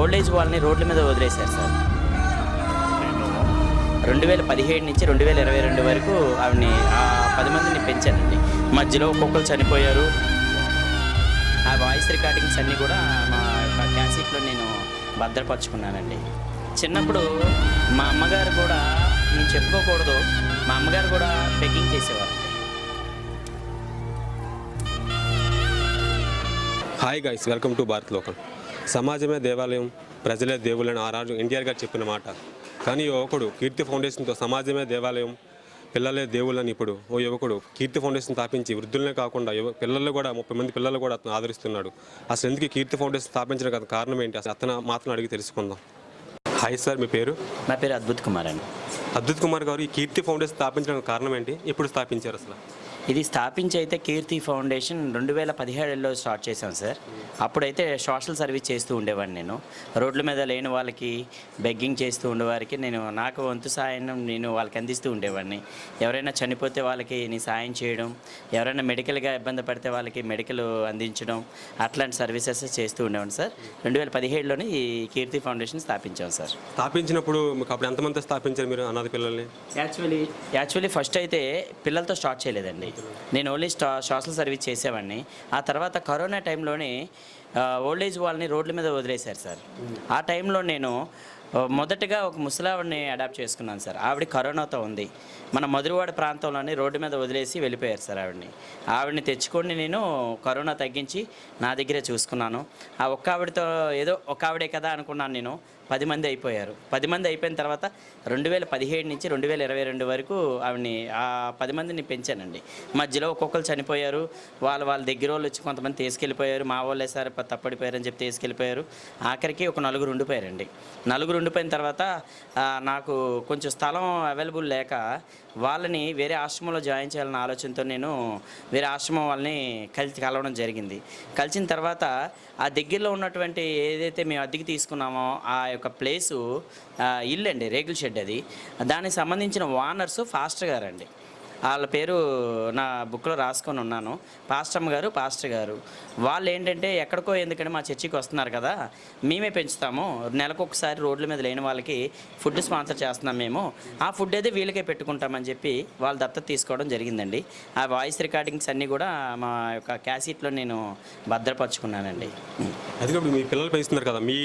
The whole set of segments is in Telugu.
ఓల్డ్ ఏజ్ వాళ్ళని రోడ్ల మీద వదిలేశారు సార్. రెండు వేల పదిహేడు నుంచి రెండు వేల ఇరవై రెండు వరకు ఆవిడని ఆ పది మందిని పెంచానండి మధ్యలో ఒక్కొక్కరు చనిపోయారు. ఆ వాయిస్ రికార్డింగ్స్ అన్నీ కూడా మా యొక్క క్యాసెట్లో నేను భద్రపరుచుకున్నానండి. చిన్నప్పుడు మా అమ్మగారు కూడా నేను చెప్పుకోకూడదు మా అమ్మగారు కూడా పెగ్గింగ్ చేసేవారు. Hi guys welcome to Bharat లోకం సమాజమే దేవాలయం ప్రజలే దేవుళ్ళని ఆ రాజు ఎన్టీఆర్ గారు చెప్పిన మాట. కానీ యువకుడు కీర్తి ఫౌండేషన్తో సమాజమే దేవాలయం పిల్లలే దేవుళ్ళని ఇప్పుడు ఓ యువకుడు కీర్తి ఫౌండేషన్ స్థాపించి వృద్ధులనే కాకుండా యువ పిల్లలు కూడా ముప్పై మంది పిల్లలు కూడా అతను ఆదరిస్తున్నాడు. అసలు ఎందుకు కీర్తి ఫౌండేషన్ స్థాపించిన గల కారణం ఏంటి? అసలు అతను మాత్రం అడిగి తెలుసుకుందాం. హాయ్ సార్ మీ పేరు? నా పేరు అద్భుత్ కుమార్ అండి. అద్భుత్ కుమార్ గారు ఈ కీర్తి ఫౌండేషన్ స్థాపించడానికి కారణం ఏంటి? ఎప్పుడు స్థాపించారు అసలు? ఇది స్థాపించి అయితే కీర్తి ఫౌండేషన్ రెండు వేల పదిహేడులో స్టార్ట్ చేశాం సార్. అప్పుడైతే సోషల్ సర్వీస్ చేస్తూ ఉండేవాడిని నేను. రోడ్ల మీద లేని వాళ్ళకి బెగ్గింగ్ చేస్తూ ఉండేవారికి నేను నాకు వంతు సాయం నేను వాళ్ళకి అందిస్తూ ఉండేవాడిని. ఎవరైనా చనిపోతే వాళ్ళకి నీ సాయం చేయడం ఎవరైనా మెడికల్గా ఇబ్బంది పడితే వాళ్ళకి మెడికల్ అందించడం అట్లాంటి సర్వీసెస్ చేస్తూ ఉండేవాడిని సార్. రెండు వేల పదిహేడులోనే ఈ కీర్తి ఫౌండేషన్ స్థాపించాం సార్. స్థాపించినప్పుడు మీకు అప్పుడు ఎంతమంది స్థాపించారు మీరు అనాథ పిల్లల్ని? యాక్చువల్లీ యాక్చువల్లీ ఫస్ట్ అయితే పిల్లలతో స్టార్ట్ చేయలేదండి. నేను ఓన్లీ స్టా సోషల్ సర్వీస్ చేసేవాడిని. ఆ తర్వాత కరోనా టైంలోనే ఓల్డ్ ఏజ్ వాళ్ళని రోడ్ల మీద వదిలేశారు సార్. ఆ టైంలో నేను మొదటగా ఒక ముసలావిడిని అడాప్ట్ చేసుకున్నాను సార్. ఆవిడ కరోనాతో ఉంది. మన మధురవాడ ప్రాంతంలోని రోడ్డు మీద వదిలేసి వెళ్ళిపోయారు సార్ ఆవిడని. ఆవిడని తెచ్చుకొని నేను కరోనా తగ్గించి నా దగ్గరే చూసుకున్నాను. ఆ ఒక్క ఆవిడతో ఏదో ఒక ఆవిడే కదా అనుకున్నాను నేను. పది మంది అయిపోయారు. పది మంది అయిపోయిన తర్వాత రెండు వేల పదిహేడు నుంచి రెండు వేల ఇరవై రెండు వరకు ఆవిడని ఆ పది మందిని పెంచానండి. మధ్యలో ఒక్కొక్కరు చనిపోయారు. వాళ్ళు వాళ్ళ దగ్గర వాళ్ళు వచ్చి కొంతమంది తీసుకెళ్ళిపోయారు. మా వాళ్ళే సార్ తప్పడిపోయారని చెప్పి తీసుకెళ్ళిపోయారు. ఆఖరికి ఒక నలుగురు ఉండిపోయారండి. నలుగురు ఉండిపోయిన తర్వాత నాకు కొంచెం స్థలం అవైలబుల్ లేక వాళ్ళని వేరే ఆశ్రమంలో జాయిన్ చేయాలన్న ఆలోచనతో నేను వేరే ఆశ్రమం వాళ్ళని కలిసి కలవడం జరిగింది. కలిసిన తర్వాత ఆ దగ్గరలో ఉన్నటువంటి ఏదైతే మేము అద్దెకి తీసుకున్నామో ఆ యొక్క ప్లేసు ఇల్లు అండి రేకుల షెడ్ అది. దానికి సంబంధించిన ఓనర్స్ ఫాస్టర్ గారు అండి వాళ్ళ పేరు నా బుక్లో రాసుకొని ఉన్నాను. పాస్టమ్ గారు పాస్టర్ గారు. వాళ్ళు ఏంటంటే ఎక్కడికో ఎందుకంటే మా చర్చికి వస్తున్నారు కదా మేమే పెంచుతాము. నెలకు ఒకసారి రోడ్ల మీద లేని వాళ్ళకి ఫుడ్ స్పాన్సర్ చేస్తున్నాం మేము. ఆ ఫుడ్ అయితే వీళ్ళకే పెట్టుకుంటామని చెప్పి వాళ్ళ దత్తత తీసుకోవడం జరిగిందండి. ఆ వాయిస్ రికార్డింగ్స్ అన్నీ కూడా మా యొక్క క్యాసెట్లో నేను భద్రపరుచుకున్నానండి. అది కూడా మీ పిల్లలు పెంచుతున్నారు కదా మీ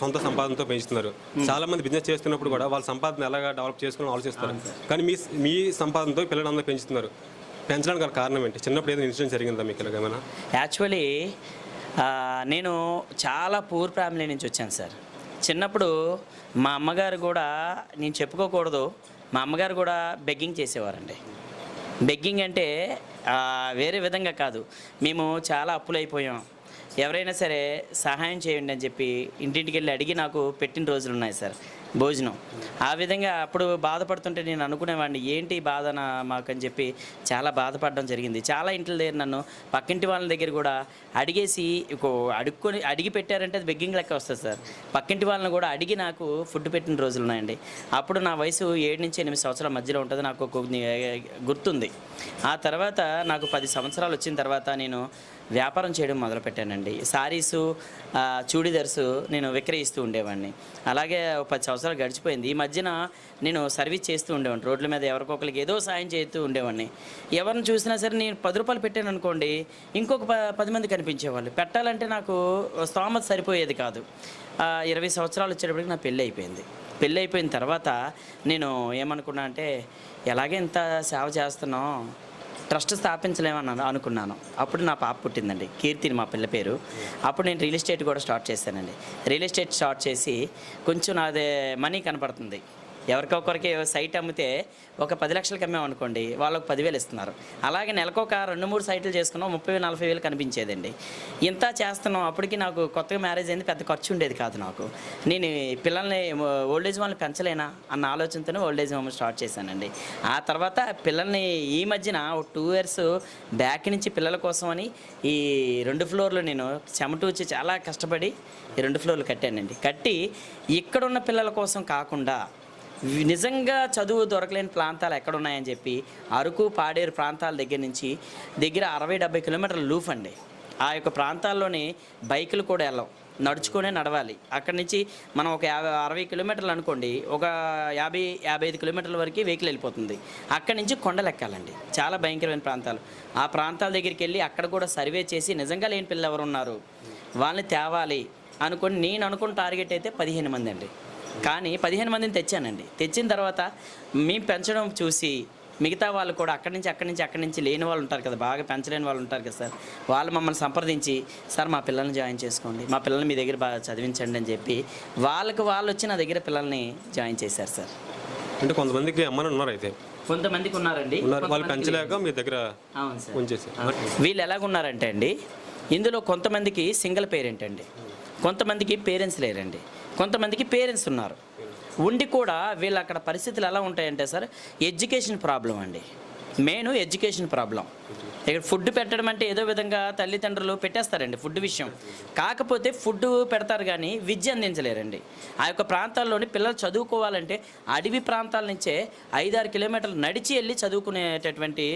సొంత సంపాదనతో పెంచుతున్నారు. చాలా మంది బిజినెస్ చేస్తున్నప్పుడు కూడా వాళ్ళ సంపాదన ఎలాగా డెవలప్ చేసుకుని ఆలోచిస్తారు. కానీ మీ మీ సంపాదనతో పిల్లలందరూ పెంచుతున్నారు. పెంచడానికి గల కారణం ఏంటి? చిన్నప్పుడు ఏదైనా ఇన్సిడెంట్ జరిగిందా మీకు ఏమైనా? యాక్చువల్లీ నేను చాలా పూర్ ఫ్యామిలీ నుంచి వచ్చాను సార్. చిన్నప్పుడు మా అమ్మగారు కూడా నేను చెప్పుకోకూడదు మా అమ్మగారు కూడా బెగ్గింగ్ చేసేవారండి. బెగ్గింగ్ అంటే వేరే విధంగా కాదు. మేము చాలా అప్పులైపోయాం. ఎవరైనా సరే సహాయం చేయండి అని చెప్పి ఇంటింటికి వెళ్ళి అడిగి నాకు పెట్టిన రోజులు ఉన్నాయి సార్. భోజనం. ఆ విధంగా అప్పుడు బాధపడుతుంటే నేను అనుకునేవాడిని ఏంటి బాధ నా మాకని చెప్పి చాలా బాధపడడం జరిగింది. చాలా ఇంట్లో దగ్గర నన్ను పక్కింటి వాళ్ళ దగ్గర కూడా అడిగేసి ఒక అడుక్కొని అడిగి పెట్టారంటే అది బెగ్గింగ్ లెక్క వస్తుంది సార్. పక్కింటి వాళ్ళని కూడా అడిగి నాకు ఫుడ్ పెట్టిన రోజులు ఉన్నాయండి. అప్పుడు నా వయసు ఏడు నుంచి ఎనిమిది సంవత్సరాల మధ్యలో ఉంటుంది నాకు గుర్తుంది. ఆ తర్వాత నాకు పది సంవత్సరాలు వచ్చిన తర్వాత నేను వ్యాపారం చేయడం మొదలుపెట్టానండి. సారీసు చూడీదర్స్ నేను విక్రయిస్తూ ఉండేవాడిని. అలాగే ఒక పది సంవత్సరాలు గడిచిపోయింది. ఈ మధ్యన నేను సర్వీస్ చేస్తూ ఉండేవాడిని. రోడ్ల మీద ఎవరికొకరికి ఏదో సాయం చేస్తూ ఉండేవాడిని. ఎవరిని చూసినా సరే నేను పది రూపాయలు పెట్టాను అనుకోండి ఇంకొక ప పది మంది కనిపించేవాళ్ళు. పెట్టాలంటే నాకు స్తోమత సరిపోయేది కాదు. ఇరవై సంవత్సరాలు వచ్చేటప్పటికి నా పెళ్ళి అయిపోయింది. పెళ్ళి అయిపోయిన తర్వాత నేను ఏమనుకున్నా అంటే ఎలాగే ఇంత సేవ చేస్తున్నాం ట్రస్ట్ స్థాపించలేమని అనుకున్నాను. అప్పుడు నా పాప పుట్టిందండి. కీర్తిని మా పిల్ల పేరు. అప్పుడు నేను రియల్ ఎస్టేట్ కూడా స్టార్ట్ చేశానండి. రియల్ ఎస్టేట్ స్టార్ట్ చేసి కొంచెం నాదే మనీ కనపడుతుంది. ఎవరికొకరికి సైట్ అమ్మితే ఒక పది లక్షలకి అమ్మామనుకోండి వాళ్ళకి పదివేలు ఇస్తున్నారు. అలాగే నెలకొక రెండు మూడు సైట్లు చేసుకున్నాం ముప్పై వేలు నలభై వేలు కనిపించేదండి. ఇంత చేస్తున్నాం అప్పటికి నాకు కొత్తగా మ్యారేజ్ అయింది పెద్ద ఖర్చు ఉండేది కాదు నాకు. నేను పిల్లల్ని పిల్లల్ని ఓల్డేజ్ వాళ్ళని పెంచలేనా అన్న ఆలోచనతోనే ఓల్డ్ ఏజ్ హోమ్ స్టార్ట్ చేశానండి. ఆ తర్వాత పిల్లల్ని ఈ మధ్యన ఒక టూ ఇయర్స్ బ్యాక్ నుంచి పిల్లల కోసం అని ఈ రెండు ఫ్లోర్లు నేను చెమటూచి చాలా కష్టపడి ఈ రెండు ఫ్లోర్లు కట్టానండి. కట్టి ఇక్కడున్న పిల్లల కోసం కాకుండా నిజంగా చదువు దొరకలేని ప్రాంతాలు ఎక్కడ ఉన్నాయని చెప్పి అరకు పాడేరు ప్రాంతాల దగ్గర నుంచి దగ్గర అరవై డెబ్బై కిలోమీటర్ల లూఫ్ అండి. ఆ యొక్క ప్రాంతాల్లోని బైకులు కూడా వెళ్ళం నడుచుకునే నడవాలి. అక్కడి నుంచి మనం ఒక యాభై అరవై కిలోమీటర్లు అనుకోండి ఒక యాభై యాభై ఐదు కిలోమీటర్ల వరకు వెహికల్ వెళ్ళిపోతుంది. అక్కడి నుంచి కొండలు ఎక్కాలండి. చాలా భయంకరమైన ప్రాంతాలు. ఆ ప్రాంతాల దగ్గరికి వెళ్ళి అక్కడ కూడా సర్వే చేసి నిజంగా లేని పిల్లలు ఎవరు ఉన్నారు? వాళ్ళని తేవాలి అనుకుని నేను అనుకున్న టార్గెట్ అయితే పదిహేను మంది అండి. కానీ పదిహేను మందిని తెచ్చానండి. తెచ్చిన తర్వాత మేము పెంచడం చూసి మిగతా వాళ్ళు కూడా అక్కడి నుంచి అక్కడి నుంచి అక్కడి నుంచి లేని వాళ్ళు ఉంటారు కదా బాగా పెంచలేని వాళ్ళు ఉంటారు కదా సార్. వాళ్ళు మమ్మల్ని సంప్రదించి సార్ మా పిల్లల్ని జాయిన్ చేసుకోండి మా పిల్లల్ని మీ దగ్గర బాగా చదివించండి అని చెప్పి వాళ్ళకి వాళ్ళు వచ్చి నా దగ్గర పిల్లల్ని జాయిన్ చేశారు సార్. అంటే కొంతమందికి అమ్మని ఉన్నారు అయితే కొంతమందికి ఉన్నారండి. ఉన్నారు వాళ్ళు పెంచలేక మీ దగ్గర అవును సార్. వీళ్ళు ఎలాగున్నారంటే అండి ఇందులో కొంతమందికి సింగిల్ పేరెంట్ అండి. కొంతమందికి పేరెంట్స్ లేరండి. కొంతమందికి పేరెంట్స్ ఉన్నారు. ఉండి కూడా వీళ్ళు అక్కడ పరిస్థితులు ఎలా ఉంటాయంటే సార్ ఎడ్యుకేషన్ ప్రాబ్లం అండి. మెయిన్ ఎడ్యుకేషన్ ప్రాబ్లం ఇక్కడ ఫుడ్ పెట్టడం అంటే ఏదో విధంగా తల్లిదండ్రులు పెట్టేస్తారండి ఫుడ్ విషయం. కాకపోతే ఫుడ్ పెడతారు కానీ విద్య అందించలేరండి. ఆ యొక్క ప్రాంతాల్లోని పిల్లలు చదువుకోవాలంటే అడవి ప్రాంతాల నుంచే ఐదారు కిలోమీటర్లు నడిచి వెళ్ళి చదువుకునేటటువంటి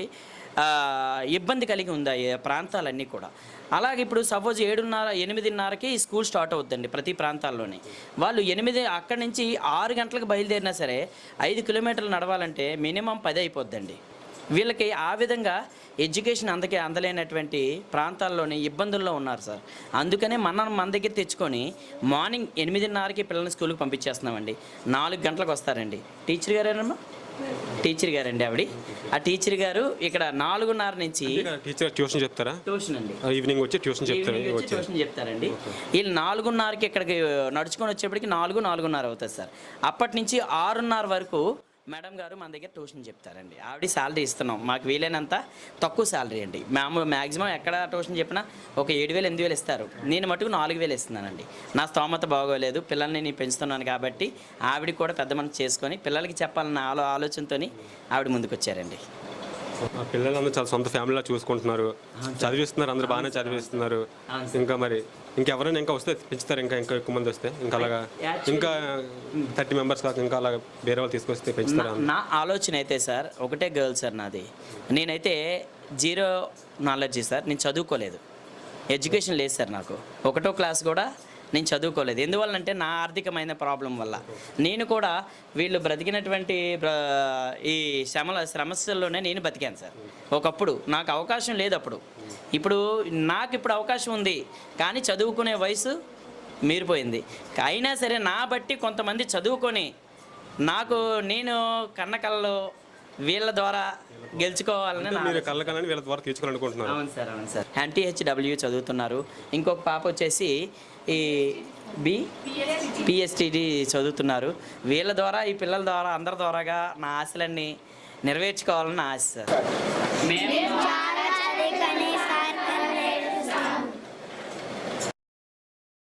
ఇబ్బంది కలిగి ఉంది ప్రాంతాలన్నీ కూడా. అలాగే ఇప్పుడు సపోజ్ ఏడున్నర ఎనిమిదిన్నరకి స్కూల్ స్టార్ట్ అవుతుందండి ప్రతి ప్రాంతాల్లోని. వాళ్ళు ఎనిమిది అక్కడి నుంచి ఆరు గంటలకు బయలుదేరినా సరే ఐదు కిలోమీటర్లు నడవాలంటే మినిమం పది అయిపోద్దండి. వీళ్ళకి ఆ విధంగా ఎడ్యుకేషన్ అందకే అందలేనటువంటి ప్రాంతాల్లోని ఇబ్బందుల్లో ఉన్నారు సార్. అందుకనే మనం మన దగ్గర తెచ్చుకొని మార్నింగ్ ఎనిమిదిన్నరకి పిల్లల్ని స్కూల్కి పంపించేస్తున్నామండి. నాలుగు గంటలకు వస్తారండి. టీచర్ గారేనమ్మా? టీచర్ గారండి ఆవిడ. ఆ టీచర్ గారు ఇక్కడ నాలుగున్నర నుంచి టీచర్ ట్యూషన్ చెప్తారా? ట్యూషన్ అండి. ఈవినింగ్ వచ్చి ట్యూషన్ చెప్తారు? ట్యూషన్ చెప్తారండి. వీళ్ళు నాలుగున్నరకి ఇక్కడికి నడుచుకొని వచ్చేప్పటికి నాలుగు నాలుగున్నర అవుతుంది సార్. అప్పటి నుంచి ఆరున్నర వరకు మేడం గారు మన దగ్గర ట్యూషన్ చెప్తారండి. ఆవిడ శాలరీ ఇస్తున్నాం. మాకు వీలైనంత తక్కువ శాలరీ అండి. మేము మ్యాక్సిమం ఎక్కడ ట్యూషన్ చెప్పినా ఒక ఏడు వేలు ఎనిమిది వేలు ఇస్తారు. నేను మటుకు నాలుగు వేలు ఇస్తున్నానండి. నా స్తోమత బాగోలేదు. పిల్లల్ని నేను పెంచుతున్నాను కాబట్టి ఆవిడ కూడా పెద్ద మనసు చేసుకొని పిల్లలకి చెప్పాలన్న ఆలో ఆలోచనతో ఆవిడ ముందుకు వచ్చారండి పిల్లలందరూ చాలా సొంత ఫ్యామిలీలా చూసుకుంటున్నారు. చదివిస్తున్నారు అందరూ బాగానే చదివిస్తున్నారు. ఇంకా మరి ఇంకెవరైనా ఇంకా వస్తే పెంచుతారు ఇంకా ఇంకా ఎక్కువ మంది వస్తే. ఇంకా అలాగా ఇంకా థర్టీ మెంబర్స్ కాక ఇంకా అలాగా వేరే వాళ్ళు తీసుకొస్తే పెంచుతారా నా- నా ఆలోచన అయితే సార్ ఒకటే గర్ల్ సార్ నాది. నేనైతే జీరో నాలెడ్జీ సార్ నేను చదువుకోలేదు. ఎడ్యుకేషన్ లేదు సార్ నాకు. ఒకటో క్లాస్ కూడా నేను చదువుకోలేదు. ఎందువల్లంటే నా ఆర్థికమైన ప్రాబ్లం వల్ల. నేను కూడా వీళ్ళు బ్రతికినటువంటి బ్ర- ఈ శ్రమల సమస్యల్లోనే నేను బతికాను సార్. ఒకప్పుడు నాకు అవకాశం లేదు అప్పుడు. ఇప్పుడు నాకు ఇప్పుడు అవకాశం ఉంది. కానీ చదువుకునే వయసు మీరిపోయింది. అయినా సరే నా బట్టి కొంతమంది చదువుకొని నాకు నేను కన్న కళలు వీళ్ళ ద్వారా గెలుచుకోవాలని కళ్ళ వీళ్ళ ద్వారా తీర్చుకోవాలనుకుంటున్నారు. అవును సార్ అవును సార్. ఎన్టీహెచ్డబ్ల్యూ చదువుతున్నారు. ఇంకొక పాప వచ్చేసి ఈ బి? పిఎస్టిడి చదువుతున్నారు. వీళ్ళ ద్వారా ఈ పిల్లల ద్వారా అందరి ద్వారాగా నా ఆశలన్నీ నెరవేర్చుకోవాలని ఆశ సార్.